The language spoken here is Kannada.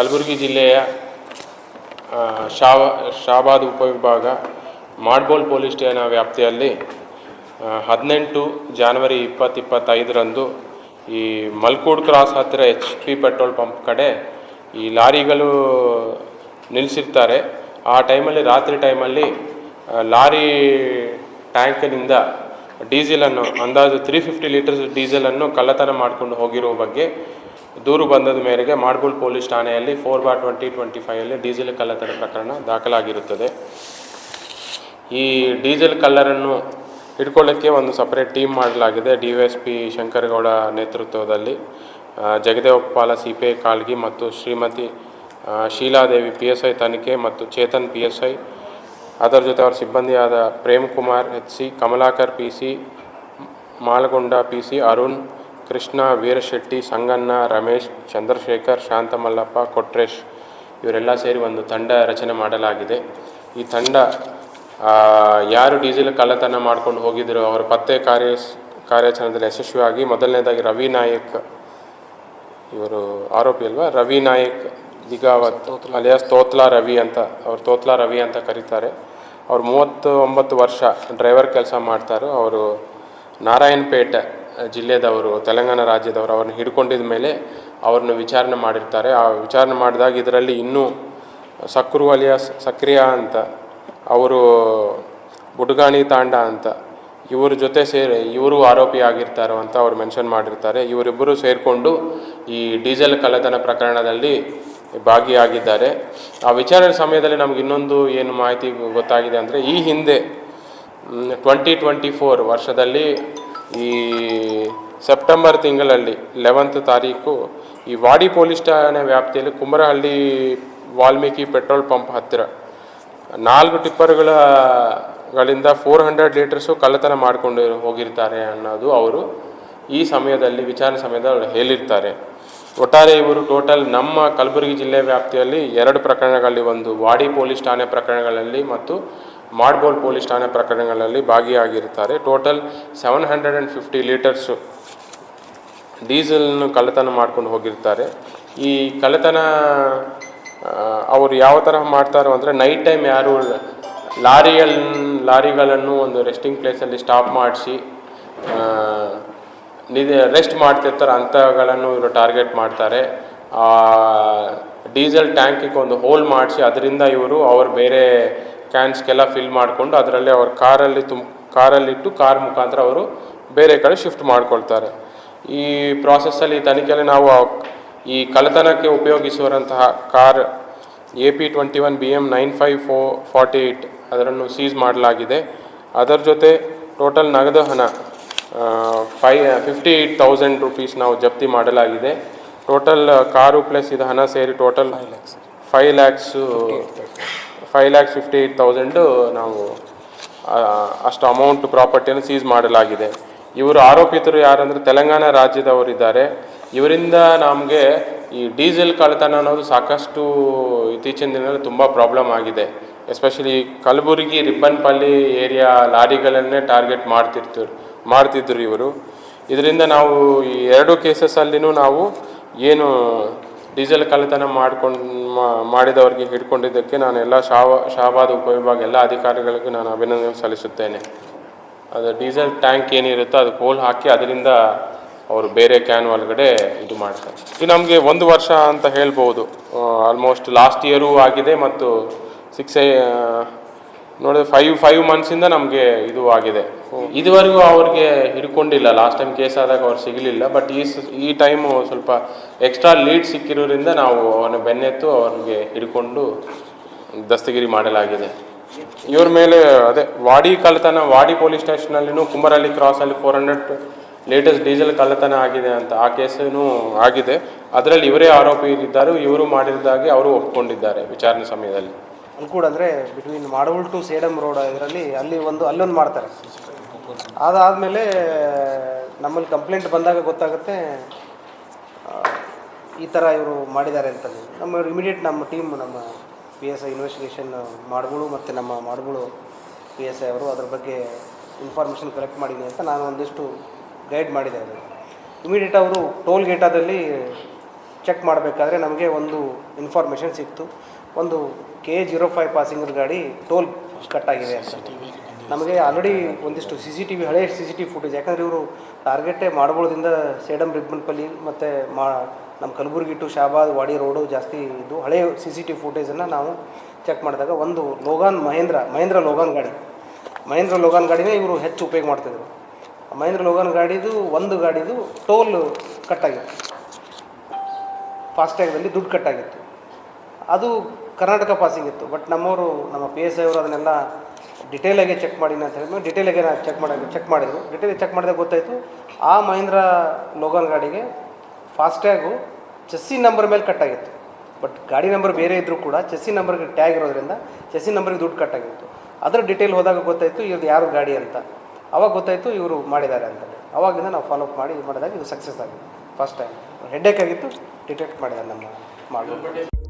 ಕಲಬುರಗಿ ಜಿಲ್ಲೆಯ ಶಾವ, ಶಾಬಾದ್ ಉಪವಿಭಾಗ ಮಾಡ್ಬೋಲ್ ಪೊಲೀಸ್ ಠಾಣಾ ವ್ಯಾಪ್ತಿಯಲ್ಲಿ ಹದಿನೆಂಟು ಜಾನ್ವರಿ ಇಪ್ಪತ್ತು ಇಪ್ಪತ್ತೈದರಂದು ಈ ಮಲ್ಕೋಡ್ ಕ್ರಾಸ್ ಹತ್ತಿರ ಎಚ್ ಪಿ ಪೆಟ್ರೋಲ್ ಪಂಪ್ ಕಡೆ ಈ ಲಾರಿಗಳು ನಿಲ್ಲಿಸಿರ್ತಾರೆ ಆ ಟೈಮಲ್ಲಿ, ರಾತ್ರಿ ಟೈಮಲ್ಲಿ ಲಾರಿ ಟ್ಯಾಂಕಿನಿಂದ ಡೀಸೆಲನ್ನು, ಅಂದಾಜು ತ್ರೀ ಫಿಫ್ಟಿ ಲೀಟರ್ಸ್ ಡೀಸೆಲನ್ನು ಕಳ್ಳತನ ಮಾಡಿಕೊಂಡು ಹೋಗಿರೋ ಬಗ್ಗೆ ದೂರು ಬಂದದ ಮೇರೆಗೆ ಮಾಡ್ಗೋಲ್ ಪೊಲೀಸ್ ಠಾಣೆಯಲ್ಲಿ ಫೋರ್ ಬಾರ್ ಟ್ವೆಂಟಿ ಟ್ವೆಂಟಿ ಫೈವಲ್ಲಿ ಡೀಸೆಲ್ ಕಳ್ಳತನ ಪ್ರಕರಣ ದಾಖಲಾಗಿರುತ್ತದೆ. ಈ ಡೀಸೆಲ್ ಕಲ್ಲರನ್ನು ಇಟ್ಕೊಳ್ಳೋಕ್ಕೆ ಒಂದು ಸಪರೇಟ್ ಟೀಮ್ ಮಾಡಲಾಗಿದೆ. ಡಿ ಎಸ್ ಪಿ ಶಂಕರಗೌಡ ನೇತೃತ್ವದಲ್ಲಿ Jagadevapala C P I Kalgi ಮತ್ತು Shrimati Sheeladevi P S I ತನಿಖೆ ಮತ್ತು ಚೇತನ್ ಪಿ ಎಸ್ ಐ ಅದರ ಜೊತೆ ಅವರ ಸಿಬ್ಬಂದಿಯಾದ Prem Kumar H C, Kamalakar P C Malagonda P C Arun Krishna Veerashetty Sanganna Ramesh Chandrashekhar Shantamallappa Kotresh ಇವರೆಲ್ಲ ಸೇರಿ ಒಂದು ತಂಡ ರಚನೆ ಮಾಡಲಾಗಿದೆ. ಈ ತಂಡ ಯಾರು ಡೀಸೆಲ್ ಕಳ್ಳತನ ಮಾಡ್ಕೊಂಡು ಹೋಗಿದ್ರು ಅವರ ಪತ್ತೆ ಕಾರ್ಯ ಕಾರ್ಯಾಚರಣೆಯಲ್ಲಿ ಯಶಸ್ವಿಯಾಗಿ ಮೊದಲನೇದಾಗಿ ರವಿ ನಾಯಕ್ ಇವರು ಆರೋಪಿ ಅಲ್ವಾ? ರವಿ ನಾಯಕ್ ದಿಗಾವತ್ ಅಲಿಯಾಸ್ ತೋತ್ಲಾ ರವಿ ಅಂತ ಅವರು ತೋತ್ಲಾ ರವಿ ಅಂತ ಕರೀತಾರೆ. ಅವ್ರು ಮೂವತ್ತು ಒಂಬತ್ತು ವರ್ಷ ಡ್ರೈವರ್ ಕೆಲಸ ಮಾಡ್ತಾರೆ. ಅವರು ನಾರಾಯಣಪೇಟೆ ಜಿಲ್ಲೆದವರು, ತೆಲಂಗಾಣ ರಾಜ್ಯದವರು ಅವ್ರನ್ನ ಹಿಡ್ಕೊಂಡಿದ ಮೇಲೆ ಅವ್ರನ್ನ ವಿಚಾರಣೆ ಮಾಡಿರ್ತಾರೆ. ಆ ವಿಚಾರಣೆ ಮಾಡಿದಾಗ ಇದರಲ್ಲಿ ಇನ್ನೂ ಸಕ್ರು ಅಲಿಯಾಸ್, ಸಕ್ರಿಯ ಅಂತ, ಅವರು ಬುಡ್ಗಾಣಿ ತಾಂಡ ಅಂತ, ಇವ್ರ ಜೊತೆ ಸೇರಿ ಇವರು ಆರೋಪಿ ಆಗಿರ್ತಾರೋ ಅಂತ ಅವ್ರು ಮೆನ್ಷನ್ ಮಾಡಿರ್ತಾರೆ. ಇವರಿಬ್ಬರು ಸೇರಿಕೊಂಡು ಈ ಡೀಸೆಲ್ ಕಳ್ಳತನ ಪ್ರಕರಣದಲ್ಲಿ ಭಾಗಿಯಾಗಿದ್ದಾರೆ. ಆ ವಿಚಾರಣೆ ಸಮಯದಲ್ಲಿ ನಮ್ಗೆ ಇನ್ನೊಂದು ಏನು ಮಾಹಿತಿ ಗೊತ್ತಾಗಿದೆ ಅಂದರೆ ಈ ಹಿಂದೆ ಟ್ವೆಂಟಿ ಟ್ವೆಂಟಿ ಫೋರ್ ವರ್ಷದಲ್ಲಿ ಈ ಸೆಪ್ಟೆಂಬರ್ ತಿಂಗಳಲ್ಲಿ ಲೆವೆಂತ್ ತಾರೀಕು ಈ ವಾಡಿ ಪೊಲೀಸ್ ಠಾಣೆ ವ್ಯಾಪ್ತಿಯಲ್ಲಿ ಕುಮರಹಳ್ಳಿ ವಾಲ್ಮೀಕಿ ಪೆಟ್ರೋಲ್ ಪಂಪ್ ಹತ್ತಿರ ನಾಲ್ಕು ಟಿಪ್ಪರ್ಗಳ ಗಳಿಂದ ಫೋರ್ ಹಂಡ್ರೆಡ್ ಲೀಟರ್ಸು ಕಳ್ಳತನ ಮಾಡಿಕೊಂಡು ಹೋಗಿರ್ತಾರೆ ಅನ್ನೋದು ಅವರು ಈ ಸಮಯದಲ್ಲಿ, ವಿಚಾರಣೆ ಸಮಯದಲ್ಲಿ ಅವರು ಹೇಳಿರ್ತಾರೆ. ಒಟ್ಟಾರೆ ಇವರು ಟೋಟಲ್ ನಮ್ಮ ಕಲಬುರಗಿ ಜಿಲ್ಲೆ ವ್ಯಾಪ್ತಿಯಲ್ಲಿ ಎರಡು ಪ್ರಕರಣಗಳಲ್ಲಿ ಒಂದು ವಾಡಿ ಪೊಲೀಸ್ ಠಾಣೆ ಪ್ರಕರಣಗಳಲ್ಲಿ ಮತ್ತು ಮಾಡ್ಬೋಲ್ ಪೊಲೀಸ್ ಠಾಣೆ ಪ್ರಕರಣಗಳಲ್ಲಿ ಭಾಗಿಯಾಗಿರುತ್ತಾರೆ. Total seven hundred and fifty litres ಡೀಸೆಲ್ನು ಕಳ್ಳತನ ಮಾಡ್ಕೊಂಡು ಹೋಗಿರ್ತಾರೆ ಈ ಕಳ್ಳತನ ಅವರು ಯಾವ ಥರ ಮಾಡ್ತಾರೋ ಅಂದರೆ ನೈಟ್ ಟೈಮ್ ಯಾರು ಲಾರಿಯಲ್, ಲಾರಿಗಳನ್ನು ಒಂದು ರೆಸ್ಟಿಂಗ್ ಪ್ಲೇಸಲ್ಲಿ ಸ್ಟಾಪ್ ಮಾಡಿಸಿ ನಿಧಿ ರೆಸ್ಟ್ ಮಾಡ್ತಿರ್ತಾರೆ ಅಂಥಗಳನ್ನು ಇವರು ಟಾರ್ಗೆಟ್ ಮಾಡ್ತಾರೆ. ಡೀಸೆಲ್ ಟ್ಯಾಂಕಿಗೆ ಒಂದು ಹೋಲ್ ಮಾಡಿಸಿ, ಅದರಿಂದ ಇವರು ಅವ್ರು ಬೇರೆ ಕ್ಯಾನ್ಸ್ಗೆಲ್ಲ ಫಿಲ್ ಮಾಡಿಕೊಂಡು ಅದರಲ್ಲಿ ಅವ್ರ ಕಾರಲ್ಲಿ ತುಂಬ ಕಾರಲ್ಲಿಟ್ಟು ಕಾರ್ ಮುಖಾಂತರ ಅವರು ಬೇರೆ ಕಡೆ ಶಿಫ್ಟ್ ಮಾಡ್ಕೊಳ್ತಾರೆ. ಈ ಪ್ರಾಸೆಸ್ಸಲ್ಲಿ ತನಿಖೆಯಲ್ಲಿ ನಾವು ಈ ಕಳ್ಳತನಕ್ಕೆ ಉಪಯೋಗಿಸುವಂತಹ car A P twenty one B M nine five four forty eight ಅದರನ್ನು seize ಮಾಡಲಾಗಿದೆ. ಅದರ ಜೊತೆ ಟೋಟಲ್ ನಗದು ಹಣ five fifty eight thousand rupees ನಾವು ಜಪ್ತಿ ಮಾಡಲಾಗಿದೆ. ಟೋಟಲ್ ಕಾರು ಪ್ಲಸ್ ಇದು ಹಣ ಸೇರಿ total five lakhs five lakhs fifty eight thousand ನಾವು ಅಷ್ಟು ಅಮೌಂಟ್ ಪ್ರಾಪರ್ಟಿಯನ್ನು ಸೀಸ್ ಮಾಡಲಾಗಿದೆ. ಇವರು ಆರೋಪಿತರು ಯಾರಂದರೆ ತೆಲಂಗಾಣ ರಾಜ್ಯದವರಿದ್ದಾರೆ. ಇವರಿಂದ ನಮಗೆ ಈ ಡೀಸೆಲ್ ಕಳ್ಳತನ ಅನ್ನೋದು ಸಾಕಷ್ಟು ಇತ್ತೀಚಿನ ದಿನದಲ್ಲಿ ತುಂಬ ಪ್ರಾಬ್ಲಮ್ ಆಗಿದೆ. ಎಸ್ಪೆಷಲಿ ಕಲಬುರಗಿ, ರಿಬ್ಬನ್ಪಲ್ಲಿ ಏರಿಯಾ ಲಾರಿಗಳನ್ನೇ ಟಾರ್ಗೆಟ್ ಮಾಡ್ತಿರ್ತಾರೆ, ಮಾಡ್ತಿದ್ರು ಇವರು. ಇದರಿಂದ ನಾವು ಈ ಎರಡು ಕೇಸಸ್ಸಲ್ಲಿನೂ ನಾವು ಏನು ಡೀಸೆಲ್ ಕಳ್ಳತನ ಮಾಡ್ಕೊಂಡು ಮಾಡಿದವರಿಗೆ ಹಿಡ್ಕೊಂಡಿದ್ದಕ್ಕೆ ನಾನು ಎಲ್ಲ ಶಾವ ಶಾಬಾದ್ ಉಪವಿಭಾಗ ಎಲ್ಲ ಅಧಿಕಾರಿಗಳಿಗೂ ನಾನು ಅಭಿನಂದನೆ ಸಲ್ಲಿಸುತ್ತೇನೆ. ಅದು ಡೀಸೆಲ್ ಟ್ಯಾಂಕ್ ಏನಿರುತ್ತೋ ಅದಕ್ಕೆ ಹೋಲ್ ಹಾಕಿ ಅದರಿಂದ ಅವರು ಬೇರೆ ಕ್ಯಾನ್ ಒಳಗಡೆ ಇದು ಮಾಡ್ತಾರೆ. ಇದು ನಮಗೆ ಒಂದು ವರ್ಷ ಅಂತ ಹೇಳ್ಬೋದು. ಆಲ್ಮೋಸ್ಟ್ ಲಾಸ್ಟ್ ಇಯರೂ ಆಗಿದೆ ಮತ್ತು ಸಿಕ್ಸ್ ನೋಡಿದ್ರೆ ಫೈವ್ ಫೈವ್ ಮಂತ್ಸಿಂದ ನಮಗೆ ಇದು ಆಗಿದೆ. ಇದುವರೆಗೂ ಅವ್ರಿಗೆ ಹಿಡ್ಕೊಂಡಿಲ್ಲ. ಲಾಸ್ಟ್ ಟೈಮ್ ಕೇಸ್ ಆದಾಗ ಅವ್ರು ಸಿಗಲಿಲ್ಲ. ಬಟ್ ಈ ಈ ಟೈಮು ಸ್ವಲ್ಪ ಎಕ್ಸ್ಟ್ರಾ ಲೀಡ್ ಸಿಕ್ಕಿರೋದ್ರಿಂದ ನಾವು ಅವನ ಬೆನ್ನೆತ್ತು ಅವ್ರಿಗೆ ಹಿಡ್ಕೊಂಡು ದಸ್ತಗಿರಿ ಮಾಡಲಾಗಿದೆ. ಇವ್ರ ಮೇಲೆ ಅದೇ ವಾಡಿ ಕಳ್ಳತನ, ವಾಡಿ ಪೊಲೀಸ್ ಸ್ಟೇಷನಲ್ಲಿನೂ ಕುಂಬರಳ್ಳಿ ಕ್ರಾಸಲ್ಲಿ ಫೋರ್ ಹಂಡ್ರೆಡ್ ಲೇಟೆಸ್ಟ್ ಡೀಸೆಲ್ ಕಳ್ಳತನ ಆಗಿದೆ ಅಂತ ಆ ಕೇಸೂ ಆಗಿದೆ. ಅದರಲ್ಲಿ ಇವರೇ ಆರೋಪಿ ಇದ್ದಾರೆ ಇವರು ಮಾಡಿದ್ದಾಗೆ ಅವರು ಒಪ್ಕೊಂಡಿದ್ದಾರೆ ವಿಚಾರಣೆ ಸಮಯದಲ್ಲಿ. ಅನ್ಕೂಡ್ ಅಂದರೆ between Madbool to Sedam road ಇದರಲ್ಲಿ ಅಲ್ಲಿ ಒಂದು ಅಲ್ಲೊಂದು ಮಾಡ್ತಾರೆ. ಅದಾದಮೇಲೆ ನಮ್ಮಲ್ಲಿ ಕಂಪ್ಲೇಂಟ್ ಬಂದಾಗ ಗೊತ್ತಾಗುತ್ತೆ ಈ ಥರ ಇವರು ಮಾಡಿದ್ದಾರೆ ಅಂತ ನಮ್ಮ ಇಮಿಡಿಯೇಟ್ ನಮ್ಮ ಟೀಮ್ ನಮ್ಮ ಪಿ ಎಸ್ ಐ ಇನ್ವೆಸ್ಟಿಗೇಷನ್ ಮಾಡ್ಗಳು ಮತ್ತು ನಮ್ಮ ಮಾಡ್ಗಳು ಪಿ ಎಸ್ ಐ ಅವರು ಅದ್ರ ಬಗ್ಗೆ ಇನ್ಫಾರ್ಮೇಷನ್ ಕಲೆಕ್ಟ್ ಮಾಡಿದ್ದೀನಿ ಅಂತ ನಾನು ಒಂದಿಷ್ಟು ಗೈಡ್ ಮಾಡಿದೆ ಅದು. ಇಮಿಡಿಯೇಟ್ ಅವರು ಟೋಲ್ ಗೇಟಾದಲ್ಲಿ ಚೆಕ್ ಮಾಡಬೇಕಾದ್ರೆ ನಮಗೆ ಒಂದು ಇನ್ಫಾರ್ಮೇಷನ್ ಸಿಕ್ತು. ಒಂದು ಕೆ ಜೀರೋ ಫೈವ್ ಪಾಸಿಂಗರ್ ಗಾಡಿ ಟೋಲ್ ಕಟ್ಟಾಗಿದೆ ಅಂತ. ನಮಗೆ ಆಲ್ರೆಡಿ ಒಂದಿಷ್ಟು ಸಿ ಸಿ ಟಿ ವಿ ಹಳೆಯ ಸಿ ಸಿ ಟಿ ಫುಟೇಜ್ ಯಾಕಂದರೆ ಇವರು ಟಾರ್ಗೆಟೇ ಮಾಡಬೋಳದಿಂದ ಸೇಡಮ್ ರಿಬ್ಬನ್ಪಲ್ಲಿ ಮತ್ತು ಮಾ ನಮ್ಮ ಕಲಬುರಗಿ ಟು ಶಾಬಾದ್ ವಾಡಿ ರೋಡು ಜಾಸ್ತಿ ಇದ್ದು ಹಳೆಯ ಸಿ ಸಿ ಟಿ ಫುಟೇಜನ್ನು ನಾವು ಚೆಕ್ ಮಾಡಿದಾಗ ಒಂದು ಲೋಗಾನ್ ಮಹೇಂದ್ರ ಮಹೇಂದ್ರ ಲೋಗಾನ್ ಗಾಡಿ. ಮಹೇಂದ್ರ ಲೋಗಾನ್ ಗಾಡಿನೇ ಇವರು ಹೆಚ್ಚು ಉಪಯೋಗ ಮಾಡ್ತಿದ್ರು. ಮಹೇಂದ್ರ ಲೋಗಾನ್ ಗಾಡಿದು ಒಂದು ಗಾಡಿದು ಟೋಲ್ ಕಟ್ಟಾಗಿತ್ತು ಫಾಸ್ಟ್ಯಾಗ್ದಲ್ಲಿ ದುಡ್ಡು ಕಟ್ಟಾಗಿತ್ತು. ಅದು ಕರ್ನಾಟಕ ಪಾಸಿಂಗ್ ಇತ್ತು. ಬಟ್ ನಮ್ಮವರು, ನಮ್ಮ ಪಿ ಎಸ್ ಐ ಅವರು ಅದನ್ನೆಲ್ಲ ಡಿಟೇಲಾಗೆ ಚೆಕ್ ಮಾಡಿ ಅಂತ ಹೇಳಿದ್ಮೇಲೆ ಡಿಟೇಲಾಗೆ ನಾನು ಚೆಕ್ ಮಾಡಿ ಚೆಕ್ ಮಾಡಿದ್ರು. ಡಿಟೇಲ್ ಚೆಕ್ ಮಾಡಿದಾಗ ಗೊತ್ತಾಯಿತು, ಆ ಮಹೀಂದ್ರ ಲೋಗನ್ ಗಾಡಿಗೆ ಫಾಸ್ಟ್ಯಾಗು ಚೆಸ್ಸಿ ನಂಬರ್ ಮೇಲೆ ಕಟ್ಟಾಗಿತ್ತು ಬಟ್ ಗಾಡಿ ನಂಬರ್ ಬೇರೆ ಇದ್ದರೂ ಕೂಡ ಚೆಸ್ಸಿ ನಂಬರ್ಗೆ ಟ್ಯಾಗ್ ಇರೋದ್ರಿಂದ ಚೆಸ್ಸಿ ನಂಬರ್ಗೆ ದುಡ್ಡು ಕಟ್ಟಾಗಿತ್ತು ಅದರ ಡಿಟೇಲ್ ಹೋದಾಗ ಗೊತ್ತಾಯಿತು, ಇವ್ರದ್ದು ಯಾರು ಗಾಡಿ ಅಂತ. ಅವಾಗ ಗೊತ್ತಾಯಿತು, ಇವರು ಮಾಡಿದ್ದಾರೆ ಅಂತ. ಅವಾಗಿಂದ ನಾವು ಫಾಲೋ ಅಪ್ ಮಾಡಿ, ಇದು ಮಾಡಿದಾಗ ಇದು ಸಕ್ಸಸ್ ಆಗಿದೆ. ಫಸ್ಟ್ ಟೈಮ್ ಹೆಡ್ಡೇಕ್ ಆಗಿತ್ತು. ಡಿಟೆಕ್ಟ್ ಮಾಡಿದ್ದಾರೆ ನಮ್ಮ ಮಾಡಲು